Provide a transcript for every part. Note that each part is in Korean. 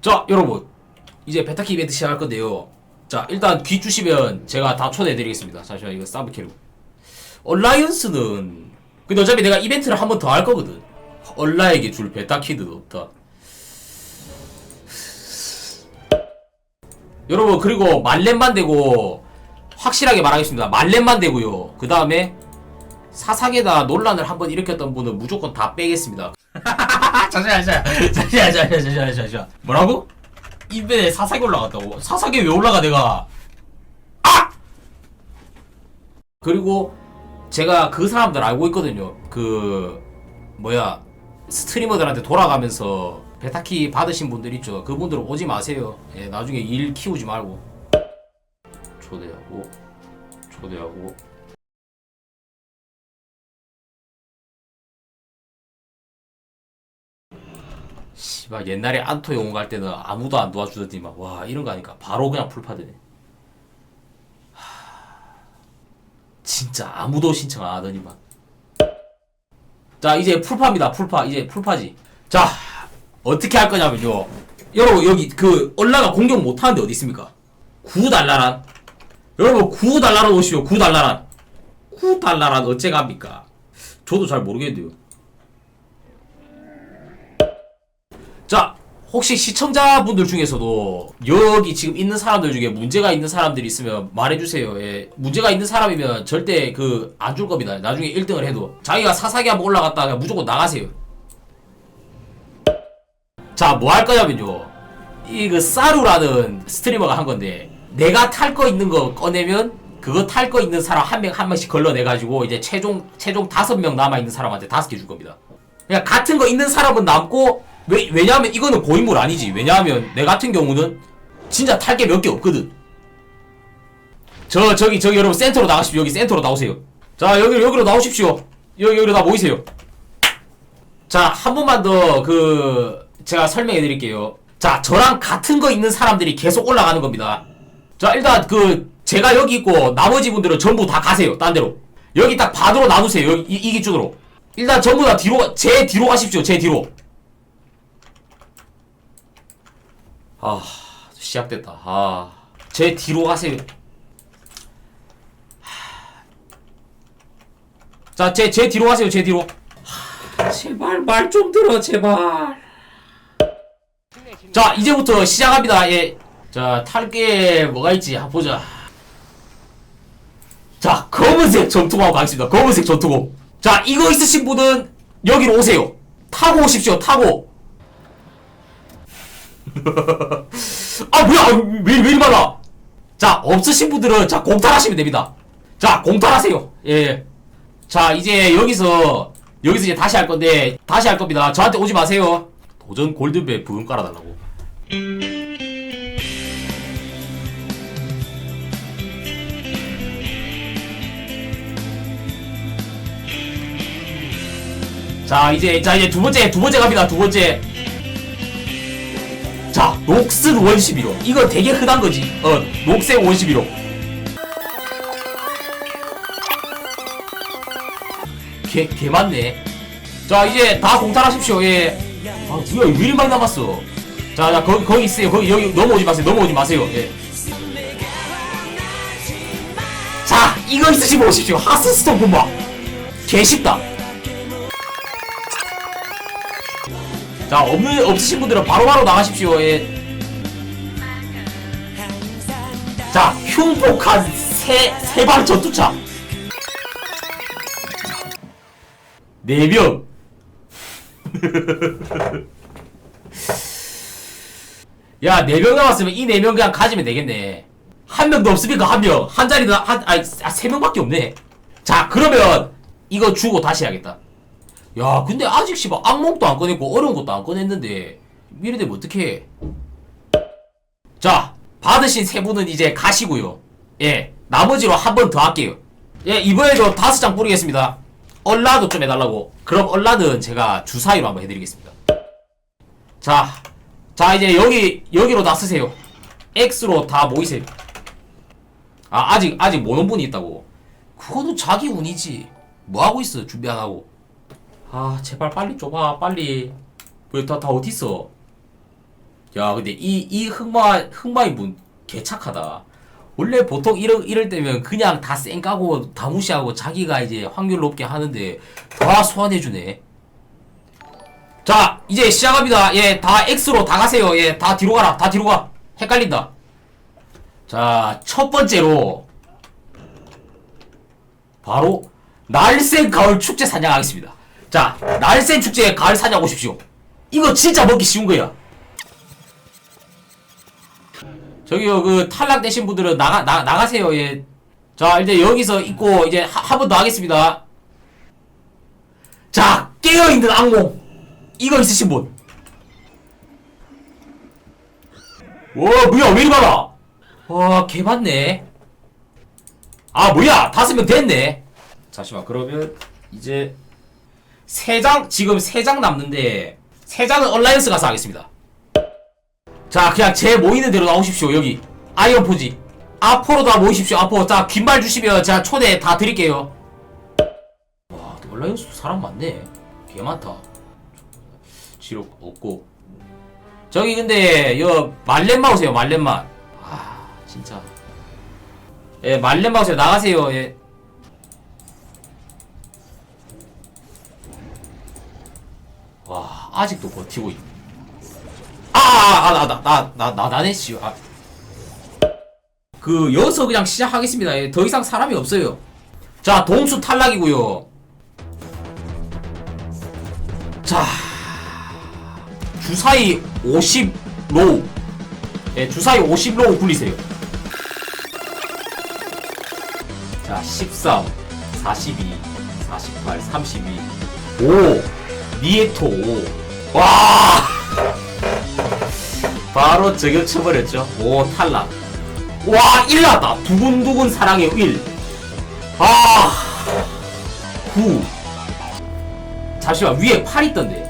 자 여러분. 이제 베타키 이벤트 시작할 건데요. 자 일단 귀 주시면 제가 다 초대해 드리겠습니다. 잠시만 이거 사브캐로. 얼라이언스는 근데 어차피 내가 이벤트를 한 번 더 할 거거든. 얼라에게 줄 베타키드도 없다. 여러분 그리고 말렛만 되고 확실하게 말하겠습니다. 말렛만 되고요. 그 다음에 사상에다 논란을 한번 일으켰던 분은 무조건 다 빼겠습니다. 잠시만 잠시만 잠시만 잠시만 잠시만 잠시만 뭐라고? 인벤에 사삭이 올라갔다고? 사삭이 왜 올라가 내가? 아! 그리고 제가 그 사람들 알고 있거든요. 그 뭐야 스트리머들한테 돌아가면서 베타키 받으신 분들 있죠? 그분들 오지 마세요. 예, 나중에 일 키우지 말고. 초대하고 초대하고 씨발 옛날에 안토 영웅 갈 때는 아무도 안 도와주더니만 와 이런 거 하니까 바로 그냥 풀파되네. 하... 진짜 아무도 신청 안 하더니만 자 이제 풀파입니다 풀파. 이제 풀파지. 자 어떻게 할 거냐면요. 여러분 여기 그 얼라가 공격 못하는데 어디 있습니까? 9달러란. 여러분 9달러란 오시오 9달러란. 9달러란 어째 갑니까? 저도 잘 모르겠는데요 혹시 시청자분들 중에서도 여기 지금 있는 사람들 중에 문제가 있는 사람들이 있으면 말해주세요. 예. 문제가 있는 사람이면 절대 그 안 줄 겁니다. 나중에 1등을 해도. 자기가 사사기 한번 올라갔다가 무조건 나가세요. 자, 뭐 할 거냐면요. 이 그 사루라는 스트리머가 한 건데 내가 탈 거 있는 거 꺼내면 그거 탈 거 있는 사람 한 명한 명씩 걸러내 가지고 이제 최종 최종 다섯 명 남아 있는 사람한테 다섯 개 줄 겁니다. 그냥 같은 거 있는 사람은 남고 왜, 왜냐하면 이거는 고인물 아니지. 왜냐하면 내 같은 경우는 진짜 탈 게 몇 개 없거든. 저 저기 저기 여러분 센터로 나가십시오. 여기 센터로 나오세요. 자 여기 여기로 나오십시오. 여기 여기로 다 모이세요. 자 한 번만 더 그 제가 설명해 드릴게요. 자 저랑 같은 거 있는 사람들이 계속 올라가는 겁니다. 자 일단 그 제가 여기 있고 나머지 분들은 전부 다 가세요. 딴 데로. 여기 딱 반으로 나누세요. 여기 이, 이 기준으로. 일단 전부 다 뒤로 가- 제 뒤로 가십시오. 제 뒤로. 아 시작됐다. 아제 뒤로 가세요. 자제 제 뒤로 가세요 제 뒤로. 하, 제발 말 좀 들어 제발. 자 이제부터 시작합니다. 예자 탈게 뭐가 있지? 한번 보자. 자 검은색 전투공 가겠습니다. 검은색 전투공 자 이거 있으신 분은 여기로 오세요. 타고 오십시오 타고 아 뭐야? 아, 왜, 왜 이리 많아? 자 없으신 분들은 자 공탈하시면 됩니다. 자 공탈하세요. 예. 자 이제 여기서 여기서 이제 다시 할 건데 다시 할 겁니다. 저한테 오지 마세요. 도전 골드벨 부금 깔아달라고. 자 이제 자 이제 두 번째 두 번째 갑니다. 두 번째. 자, 녹슨 원시비로. 이거 되게 흔한 거지. 어, 녹색 원시비로. 개, 개 많네. 자, 이제 다 공탈하십시오. 예. 아, 뭐야, 많이 남았어? 자, 자, 거기, 거기 있어요. 거기, 여기 넘어오지 마세요. 넘어오지 마세요. 예. 자, 이거 있으시면 오십시오. 하스스톤 본봐. 개 쉽다. 자, 없는, 없으신 분들은 바로바로 나가십시오. 예. 흉폭한 세, 세발 전투차. 네 명. 야, 네 명 남았으면 이 네 명 그냥 가지면 되겠네. 한 명도 없으니까 한 명. 한 자리도 한, 아니, 아, 세 명밖에 없네. 자, 그러면 이거 주고 다시 해야겠다. 야, 근데 아직 씨발 악몽도 안 꺼냈고 어려운 것도 안 꺼냈는데 이래 되면 어떡해? 자, 받으신 세 분은 이제 가시고요. 예, 나머지로 한 번 더 할게요. 예, 이번에도 다섯 장 뿌리겠습니다. 얼라도 좀 해달라고. 그럼 얼라는 제가 주사위로 한번 해드리겠습니다. 자, 자 이제 여기 여기로 다 쓰세요. X로 다 모이세요. 아 아직 아직 모는 분이 있다고. 그거는 자기 운이지. 뭐 하고 있어 준비 안 하고 아 제발 빨리 줘봐 빨리 왜 다 다 어딨어 야 근데 이 이 흑마 흑마인 분 개착하다. 원래 보통 이럴, 이럴 때면 그냥 다 쌩까고 다 무시하고 자기가 이제 확률 높게 하는데 다 소환해주네. 자 이제 시작합니다. 예 다 X로 다 가세요. 예 다 뒤로 가라. 다 뒤로 가. 헷갈린다. 자 첫 번째로 바로 날쌘 가을 축제 사냥하겠습니다. 자 날쌘 축제 가을 사냥 오십시오. 이거 진짜 먹기 쉬운 거야 저기요 그 탈락되신 분들은 나가 나, 나가세요 예. 자 이제 여기서 있고 이제 한 번 더 하겠습니다. 자 깨어 있는 악몽 이거 있으신 분. 와 뭐야 왜 이리 많아? 와 개 많네. 아 뭐야 다섯 명 됐네. 잠시만 그러면 이제 세 장 지금 세 장 남는데 세 장은 얼라이언스 가서 하겠습니다. 자 그냥 제 모이는 대로 나오십시오 여기. 아이언 포지. 앞으로 다 모이십시오 앞으로. 자 빈발 주시면 제가 초대 다 드릴게요. 와 온라인수 사람 많네. 개 많다. 지록 없고. 저기 근데 여 말렘마 오세요 말렘마. 아 진짜. 예 말렘마 오세요 나가세요 예. 와, 아직도 버티고 있네. 아, 아, 나네, 씨. 아. 그, 여기서 그냥 시작하겠습니다. 예, 더 이상 사람이 없어요. 자, 동수 탈락이고요 자, 주사위 50로우. 예, 주사위 50로우 굴리세요. 자, 13, 42, 48, 32, 5, 니에토 5. 와! 바로 저격 쳐버렸죠. 오, 탈락. 와, 1 나왔다. 두근두근 사랑의 1. 아, 9. 잠시만, 위에 8 있던데.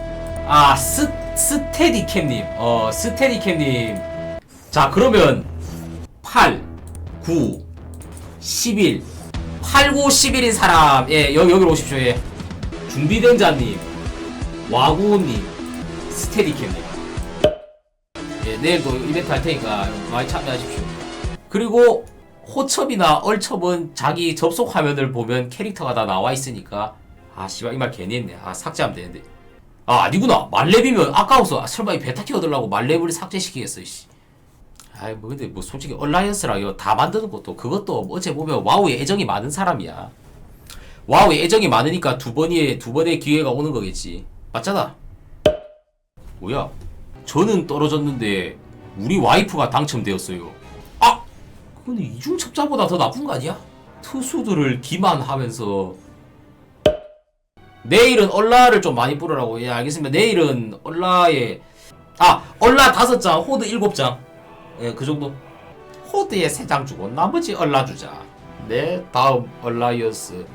아, 스, 스테디캠님. 어, 스테디캠님. 자, 그러면 8, 9, 11. 8, 9, 11인 사람. 예, 여기, 여기로 오십시오. 예. 준비된 자님. 와구님. 스테디캠님. 예, 내일도 이벤트 할 테니까 많이 참여하십시오. 그리고 호첩이나 얼첩은 자기 접속 화면을 보면 캐릭터가 다 나와 있으니까 아 씨발 이 말 괜히 했네. 아 삭제하면 되는데. 아 아니구나. 말렙이면 아까워서 아, 설마 이 베타키 얻으려고 말렙을 삭제시키겠어 씨. 아이 뭐 근데 뭐 솔직히 얼라이언스라 이거 다 만드는 것도 그것도 어째 보면 와우에 애정이 많은 사람이야. 와우에 애정이 많으니까 두 번의 두 번의 기회가 오는 거겠지. 맞잖아. 뭐야? 저는 떨어졌는데 우리 와이프가 당첨되었어요. 아, 근데 이중첩자보다 더 나쁜 거 아니야? 투수들을 기만하면서 내일은 얼라를 좀 많이 뿌려라고. 예, 알겠습니다. 내일은 얼라에 아 얼라 다섯 장, 호드 일곱 장. 예, 그 정도. 호드에 세 장 주고 나머지 얼라 주자. 네, 다음 얼라이언스